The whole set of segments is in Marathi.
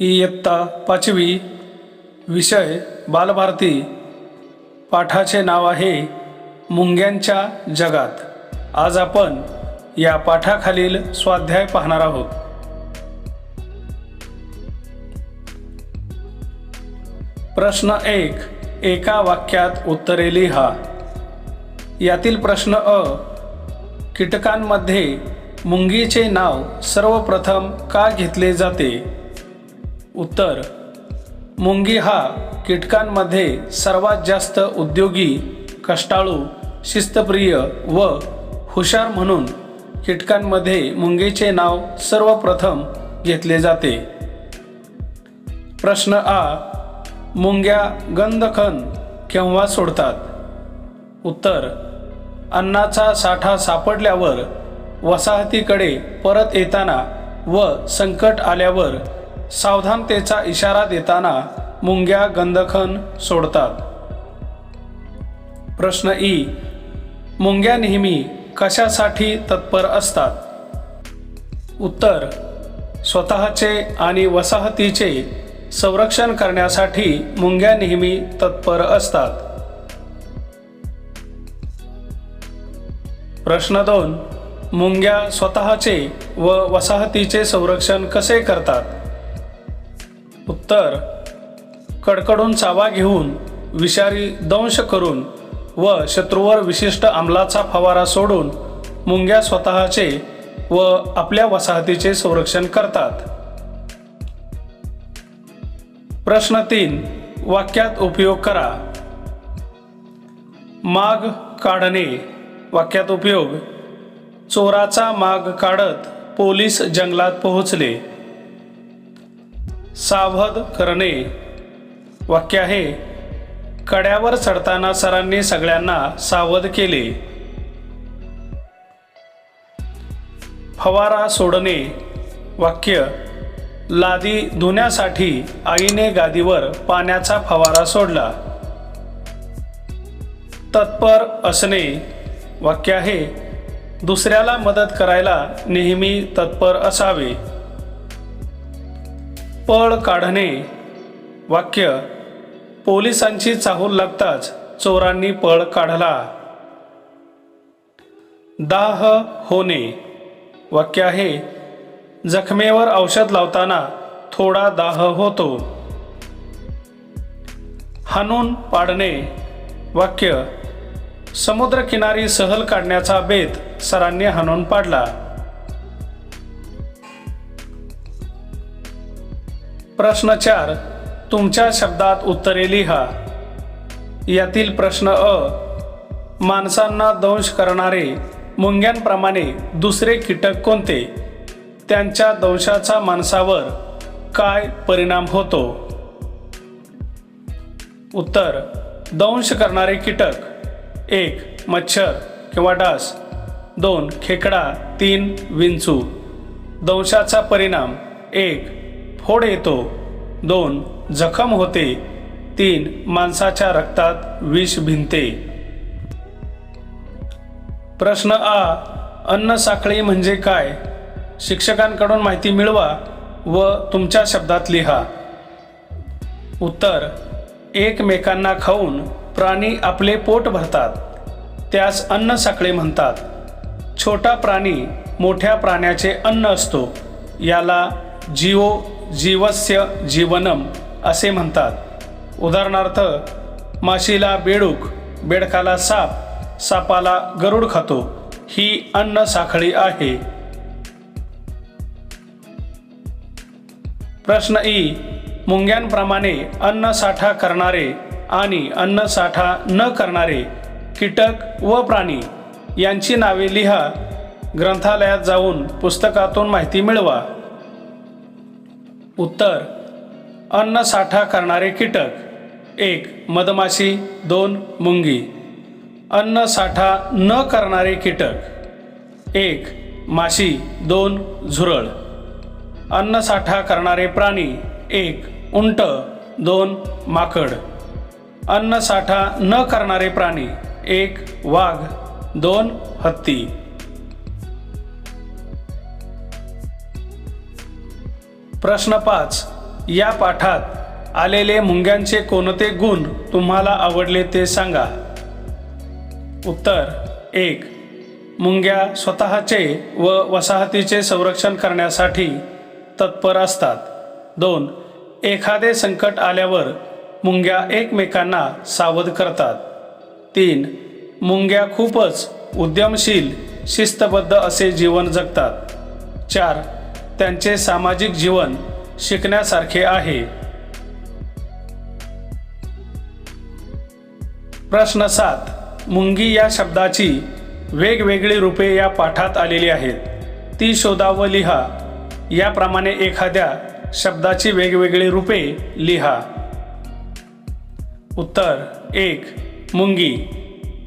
इयत्ता पाचवी विषय बालभारती पाठाचे नाव आहे मुंग्यांच्या जगात आज आपण या पाठाखालील स्वाध्याय पाहणार आहोत. प्रश्न एक एका वाक्यात उत्तरे लिहा. यातील प्रश्न अ कीटकांमध्ये मुंगीचे नाव सर्वप्रथम का घेतले जाते? उत्तर मुंगी हा कीटकांमध्ये सर्वात जास्त उद्योगी कष्टाळू शिस्तप्रिय व हुशार म्हणून कीटकांमध्ये मुंगीचे नाव सर्वप्रथम घेतले जाते. प्रश्न आ मुंग्या गंधखन केव्हा सोडतात? उत्तर अन्नाचा साठा सापडल्यावर वसाहतीकडे परत येताना व संकट आल्यावर सावधानतेचा इशारा देताना मुंग्या गंधखन सोडतात. प्रश्न ई मुंग्या नेहमी कशासाठी तत्पर असतात? उत्तर स्वतःचे आणि वसाहतीचे संरक्षण करण्यासाठी मुंग्या नेहमी तत्पर असतात. प्रश्न दोन मुंग्या स्वतःचे व वसाहतीचे संरक्षण कसे करतात? उत्तर कडकडून चावा घेऊन विषारी दंश करून व शत्रूवर विशिष्ट अंमलाचा फवारा सोडून मुंग्या स्वतःचे व आपल्या वसाहतीचे संरक्षण करतात. प्रश्न तीन वाक्यात उपयोग करा. माग काढणे. वाक्यात उपयोग. चोराचा माग काढत पोलीस जंगलात पोहोचले. सावध करणे. वाक्य आहे कड्यावर चढताना सरांनी सगळ्यांना सावध केले. फवारा सोडणे. वाक्य लादी धुण्यासाठी आईने गादीवर पाण्याचा फवारा सोडला. तत्पर असणे. वाक्य आहे दुसऱ्याला मदत करायला नेहमी तत्पर असावे. पळ काढणे वाक्य पोलिसांची चाहूल लागताच चोरांनी पळ काढला. दाह होणे वाक्य आहे जखमेवर औषध लावताना थोडा दाह होतो. हाणून पाडणे वाक्य समुद्रकिनारी सहल काढण्याचा बेत सरांनी हाणून पाडला. प्रश्न चार तुमच्या शब्दात उत्तरे लिहा. यातील प्रश्न अ माणसांना दंश करणारे मुंग्यांप्रमाणे दुसरे कीटक कोणते? त्यांच्या दंशाचा माणसावर काय परिणाम होतो? उत्तर दंश करणारे कीटक. एक मच्छर किंवा डास. दोन खेकडा. तीन विंचू. दंशाचा परिणाम एक फोड येतो. दोन जखम होते. तीन माणसाच्या रक्तात विष भिनते. प्रश्न आ अन्न साखळी म्हणजे काय? शिक्षकांकडून माहिती मिळवा व तुमच्या शब्दात लिहा. उत्तर एकमेकांना खाऊन प्राणी आपले पोट भरतात. त्यास अन्न साखळे म्हणतात. छोटा प्राणी मोठ्या प्राण्याचे अन्न असतो. याला जीवो जीवस्य जीवनम असे म्हणतात. उदाहरणार्थ माशीला बेडूक बेडकाला साप सापाला गरुड खातो. ही अन्न साखळी आहे. प्रश्न ई. मुंग्यांप्रमाणे अन्न साठा करणारे आणि अन्न साठा न करणारे कीटक व प्राणी यांची नावे लिहा. ग्रंथालयात जाऊन पुस्तकातून माहिती मिळवा. उत्तर अन्न साठा करणारे कीटक. एक मधमाशी. दोन मुंगी. अन्न साठा न करणारे कीटक. एक माशी. दोन झुरळ. अन्न साठा करणारे प्राणी. एक उंट. दोन माकड. अन्नसाठा न करणारे प्राणी. एक वाघ दोन हत्ती. प्रश्न पाच. या पाठात आलेले मुंग्यांचे कोणते गुण तुम्हाला आवडले ते सांगा. उत्तर एक. मुंग्या स्वतःचे व वसाहतीचे संरक्षण करण्यासाठी तत्पर असतात. दोन. एखादे संकट आल्यावर मुंग्या एकमेकांना सावध करतात. तीन मुंग्या खूपच उद्यमशील शिस्तबद्ध असे जीवन जगतात. चार त्यांचे सामाजिक जीवन शिकण्यासारखे आहे. प्रश्न सात मुंगी या शब्दाची वेगवेगळी रूपे या पाठात आलेली आहेत. ती शोधा व लिहा. याप्रमाणे एखाद्या शब्दाची वेगवेगळी रूपे लिहा. उत्तर एक मुंगी.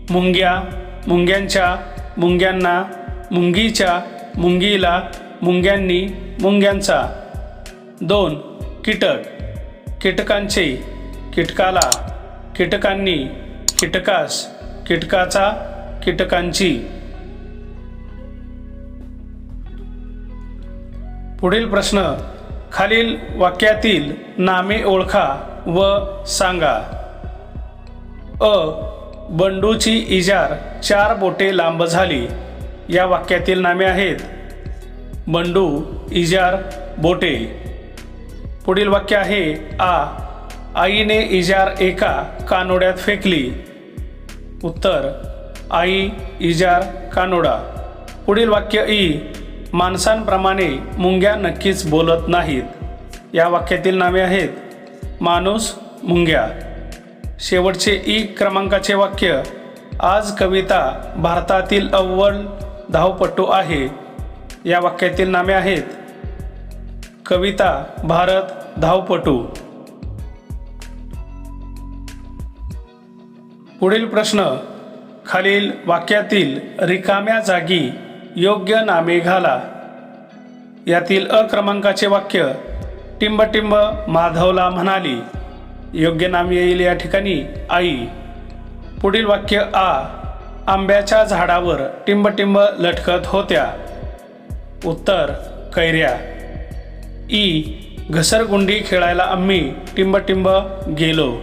मुंग्या मुंग्यांच्या मुंग्यांना मुंगीच्या मुंगीला मुंग्यांनी मुंग्यांचा. दोन कीटक. कीटकांचे कीटकाला. कीटकांनी कीटकास. कीटकाचा कीटकांची. पुढील प्रश्न खालील वाक्यातील नामे ओळखा व सांगा. अ बंडूची इजार चार बोटे लांब झाली. या वाक्यातील नामे आहेत बंडू इजार बोटे. पुढील वाक्य आहे आ आईने इजार एका कानोड्यात फेकली. उत्तर आई इजार कानोडा. पुढील वाक्य ई माणसांप्रमाणे मुंग्या नक्कीच बोलत नाहीत. या वाक्यातील नामे आहेत माणूस मुंग्या. शेवटचे ई क्रमांकाचे वाक्य आज कविता भारतातील अव्वल धावपटू आहे. या वाक्यातील नामे आहेत कविता भारत धावपटू. पुढील प्रश्न खालील वाक्यातील रिकाम्या जागी योग्य नामे घाला. यातील अ क्रमांकाचे वाक्य टिंबटिंब माधवला म्हणाली योग्य नाम येईल या ठिकाणी आई. पुढील वाक्य आ. आंब्याच्या झाडावर टिंबटिंब लटकत होत्या. उत्तर कैऱ्या. ई. घसरगुंडी खेळायला आम्ही टिंबटिंब गेलो.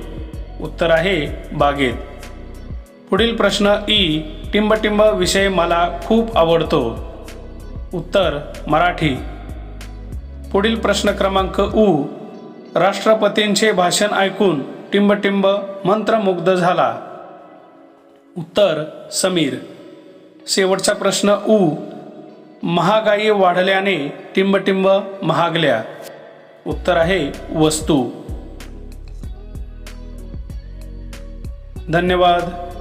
उत्तर आहे बागेत. पुढील प्रश्न ई. टिंबटिंब विषय मला खूप आवडतो. उत्तर मराठी. पुढील प्रश्न क्रमांक उ. राष्ट्रपतींचे भाषण ऐकून टिंबटिंब मंत्रमुग्ध झाला. उत्तर समीर. शेवटचा प्रश्न उ. महागाई वाढल्याने टिंबटिंब महागल्या. उत्तर आहे वस्तू. धन्यवाद.